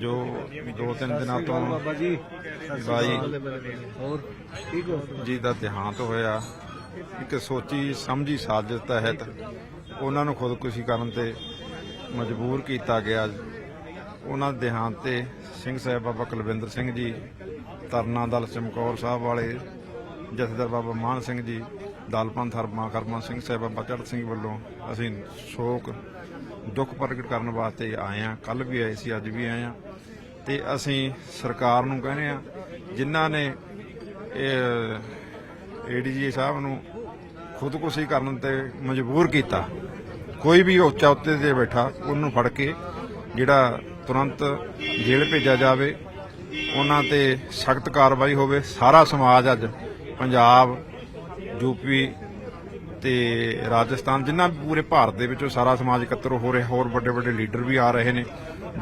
ਜੋ ਦੋ ਤਿੰਨ ਦਿਨਾਂ ਤੋਂ ਬਾਬਾ ਜੀ। ਬਾਈ ਹੋਰ ਠੀਕ ਹੋ? ਜੀ ਦਾ ਦੇਹਾਂਤ ਹੋਇਆ। ਇੱਕ ਸੋਚੀ ਸਮਝੀ ਸਾਜ਼ਿਸ਼ ਤਹਿਤ ਉਹਨਾਂ ਨੂੰ ਖੁਦਕੁਸ਼ੀ ਕਰਨ ਤੇ ਮਜਬੂਰ ਕੀਤਾ ਗਿਆ। ਉਹਨਾਂ ਦੇ ਦੇਹਾਂਤ ਤੇ ਸਿੰਘ ਸਾਹਿਬ ਬਾਬਾ ਕੁਲਵਿੰਦਰ ਸਿੰਘ ਜੀ ਤਰਨਾ ਦਲ ਚਮਕੌਰ ਸਾਹਿਬ ਵਾਲੇ ਜਥੇਦਾਰ ਬਾਬਾ ਮਾਨ ਸਿੰਘ ਜੀ ਦਲਪੰਥ ਹਰਮਾ ਕਰਮਾ ਸਿੰਘ ਸਾਹਿਬ ਬਾਬਾ ਚੜ੍ਹ ਸਿੰਘ ਵੱਲੋਂ ਅਸੀਂ ਸ਼ੋਕ ਦੁੱਖ ਪ੍ਰਗਟ ਕਰਨ ਵਾਸਤੇ ਆਏ ਆ ਕੱਲ ਵੀ ਆਏ ਸੀ, ਅੱਜ ਵੀ ਆਏ ਆ ਤੇ ਅਸੀਂ ਸਰਕਾਰ ਨੂੰ ਕਹਿੰਦੇ ਆ ਜਿਨ੍ਹਾਂ ਨੇ ਇਹ ਏਡੀਜੀ ਸਾਹਿਬ ਨੂੰ ਖੁਦਕੁਸ਼ੀ ਕਰਨ ਤੇ ਮਜਬੂਰ ਕੀਤਾ, ਕੋਈ ਵੀ ਉੱਚਾ ਉੱਤੇ ਤੇ ਬੈਠਾ, ਉਹਨੂੰ ਫੜ ਕੇ ਜਿਹੜਾ ਤੁਰੰਤ ਜੇਲ੍ਹ ਭੇਜਿਆ ਜਾਵੇ, ਉਹਨਾਂ ਤੇ ਸਖਤ ਕਾਰਵਾਈ ਹੋਵੇ। ਸਾਰਾ ਸਮਾਜ ਅੱਜ ਪੰਜਾਬ ਯੂਪੀ ਤੇ ਰਾਜਸਥਾਨ ਜਿੰਨਾ ਵੀ ਪੂਰੇ ਭਾਰਤ ਦੇ ਵਿੱਚੋਂ ਸਾਰਾ ਸਮਾਜ ਇਕੱਤਰ ਹੋ ਰਿਹਾ ਹੋਰ ਵੱਡੇ ਵੱਡੇ ਲੀਡਰ ਵੀ ਆ ਰਹੇ ਨੇ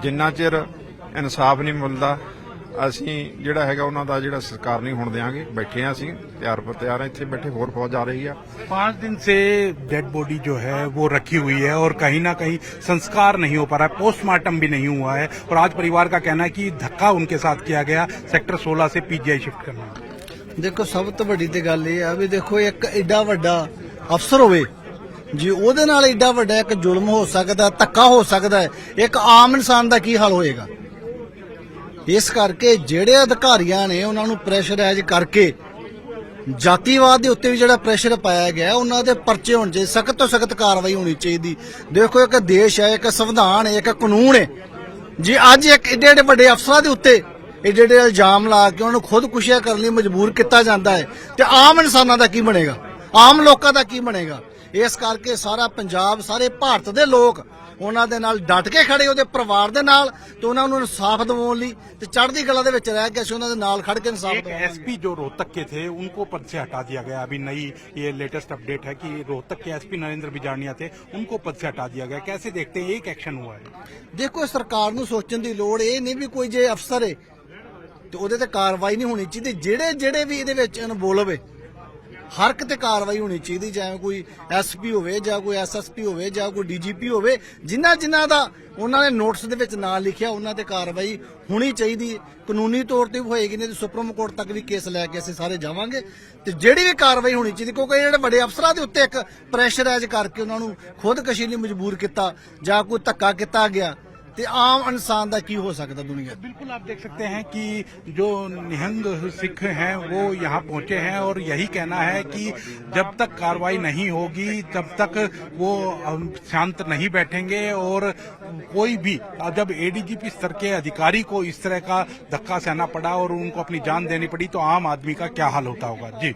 ਜਿੰਨਾ ਚਿਰ ਇਨਸਾਫ ਨਹੀਂ ਮਿਲਦਾ ਅਸੀਂ ਜਿਹੜਾ ਹੈਗਾ ਉਹਨਾਂ ਦਾ ਜਿਹੜਾ ਸਰਕਾਰ ਨਹੀਂ ਹੋਣ ਦੇਾਂਗੇ ਬੈਠੇ ਆ ਅਸੀਂ ਤਿਆਰ ਪਰ ਤਿਆਰ ਆ ਇੱਥੇ ਬੈਠੇ ਹੋਰ ਫੌਜ ਆ ਰਹੀ ਆ पांच दिन से डेड बॉडी जो है वो रखी हुई है और कहीं ना कहीं संस्कार नहीं हो पा रहा है पोस्टमार्टम भी नहीं हुआ है और आज परिवार का कहना है कि धक्का उनके साथ किया गया सेक्टर 16 से पीजीआई शिफ्ट करना ਦੇਖੋ ਸਭ ਤੋਂ ਵੱਡੀ ਤੇ ਗੱਲ ਇਹ ਆ ਵੀ ਦੇਖੋ ਇੱਕ ਐਡਾ ਵੱਡਾ ਅਫਸਰ ਹੋਵੇ। ਜੀ ਉਹਦੇ ਨਾਲ ਐਡਾ ਵੱਡਾ ਇੱਕ ਜ਼ੁਲਮ ਹੋ ਸਕਦਾ, ਧੱਕਾ ਹੋ ਸਕਦਾ ਹੈ, ਇੱਕ ਆਮ ਇਨਸਾਨ ਦਾ ਕੀ ਹਾਲ ਹੋਏਗਾ? ਇਸ ਕਰਕੇ ਜਿਹੜੇ ਅਧਿਕਾਰੀਆਂ ਨੇ ਉਹਨਾਂ ਨੂੰ ਪ੍ਰੈਸ਼ਰਾਈਜ਼ ਕਰਕੇ, ਜਾਤੀਵਾਦ ਦੇ ਉੱਤੇ ਵੀ ਜਿਹੜਾ ਪ੍ਰੈਸ਼ਰ ਪਾਇਆ ਗਿਆ, ਉਹਨਾਂ ਦੇ ਪਰਚੇ ਹੋਣ ਚਾਹੀਦੇ ਸਖਤ ਤੋਂ ਸਖਤ ਕਾਰਵਾਈ ਹੋਣੀ ਚਾਹੀਦੀ। ਦੇਖੋ, ਇੱਕ ਦੇਸ਼ ਹੈ, ਇੱਕ ਸੰਵਿਧਾਨ ਹੈ, ਇੱਕ ਕਾਨੂੰਨ ਹੈ। ਜੀ ਅੱਜ ਇੱਕ ਏਡੇ ਏਡੇ ਵੱਡੇ ਅਫਸਰਾਂ ਦੇ ਉੱਤੇ ਏਡੇ ਏਡੇ ਇਲਜ਼ਾਮ ਲਾ ਕੇ ਉਹਨਾਂ ਨੂੰ ਖੁਦਕੁਸ਼ੀਆਂ ਕਰਨ ਲਈ ਮਜਬੂਰ ਕੀਤਾ ਜਾਂਦਾ ਹੈ, ਤੇ ਆਮ ਇਨਸਾਨਾਂ ਦਾ ਕੀ ਬਣੇਗਾ? ਆਮ ਲੋਕਾਂ ਦਾ ਕੀ ਬਣੇਗਾ ਇਸ ਕਰਕੇ ਸਾਰਾ ਪੰਜਾਬ ਸਾਰੇ ਭਾਰਤ ਦੇ ਲੋਕ ਉਹਨਾਂ ਦੇ ਨਾਲ ਡਟ ਕੇ ਖੜੇ ਉਹਦੇ ਪਰਿਵਾਰ ਦੇ ਨਾਲ ਤੇ ਉਹਨਾਂ ਨੂੰ ਇਨਸਾਫ ਦਿਵਾਉਣ ਲਈ ਤੇ ਚੜ੍ਹਦੀ ਕਲਾ ਦੇ ਵਿੱਚ ਰਹਿ ਕੇ ਅਸੀਂ ਉਹਨਾਂ ਦੇ ਨਾਲ ਖੜ ਕੇ ਇਨਸਾਫ एक ਦਿਵਾਵਾਂਗੇ एसपी जो रोहतक के थे उनको पद से हटा दिया गया अभी नई ये लेटेस्ट अपडेट है कि रोहतक के एसपी नरेंद्र बिजारनिया थे उनको पद से हटा दिया गया कैसे देखते हैं एक एक्शन हुआ है ਦੇਖੋ ਸਰਕਾਰ ਨੂੰ ਸੋਚਣ ਦੀ ਲੋੜ ਇਹ ਨਹੀਂ ਵੀ ਕੋਈ ਜੇ ਅਫਸਰ ਹੈ ਤੇ ਉਹਦੇ ਤੇ ਕਾਰਵਾਈ ਨਹੀਂ ਹੋਣੀ ਚਾਹੀਦੀ ਜਿਹੜੇ ਜਿਹੜੇ ਵੀ ਇਹਦੇ ਵਿੱਚ ਇਨਵੋਲਵ ਹੈ ਹਰ ਕਿਤੇ ਕਾਰਵਾਈ ਹੋਣੀ ਚਾਹੀਦੀ ਚਾਹੇ ਕੋਈ ਐਸਪੀ ਹੋਵੇ, ਜਾਂ ਕੋਈ ਐਸਐਸਪੀ ਹੋਵੇ, ਜਾਂ ਕੋਈ ਡੀਜੀਪੀ ਹੋਵੇ, ਜਿਨ੍ਹਾਂ ਜਿਨ੍ਹਾਂ ਦਾ ਉਹਨਾਂ ਨੇ ਨੋਟਿਸ ਦੇ ਵਿੱਚ ਨਾਂ ਲਿਖਿਆ, ਉਹਨਾਂ ਤੇ ਕਾਰਵਾਈ ਹੋਣੀ ਚਾਹੀਦੀ। ਕਾਨੂੰਨੀ ਤੌਰ ਤੇ ਵੀ ਹੋਏਗੀ, ਨਹੀਂ ਤੇ ਸੁਪਰੀਮ ਕੋਰਟ ਤੱਕ ਵੀ ਕੇਸ ਲੈ ਕੇ ਅਸੀਂ ਸਾਰੇ ਜਾਵਾਂਗੇ। ਤੇ ਜਿਹੜੀ ਵੀ ਕਾਰਵਾਈ ਹੋਣੀ ਚਾਹੀਦੀ, ਕਿਉਂਕਿ ਜਿਹੜੇ ਵੱਡੇ ਅਫਸਰਾਂ ਦੇ ਉੱਤੇ ਇੱਕ ਪ੍ਰੈਸ਼ਰਾਈਜ਼ ਕਰਕੇ ਉਹਨਾਂ ਨੂੰ ਖੁਦਕਸ਼ੀ ਲਈ ਮਜਬੂਰ ਕੀਤਾ, ਜਾਂ ਕੋਈ ਧੱਕਾ ਕੀਤਾ ਗਿਆ। ਤੇ आम इंसान का की हो सकता दुनिया बिल्कुल आप देख सकते हैं कि जो निहंग सिख हैं वो यहाँ पहुंचे हैं और यही कहना है कि जब तक कार्रवाई नहीं होगी तब तक वो शांत नहीं बैठेंगे और कोई भी जब एडीजीपी स्तर के अधिकारी को इस तरह का धक्का सहना पड़ा और उनको अपनी जान देनी पड़ी तो आम आदमी का क्या हाल होता होगा जी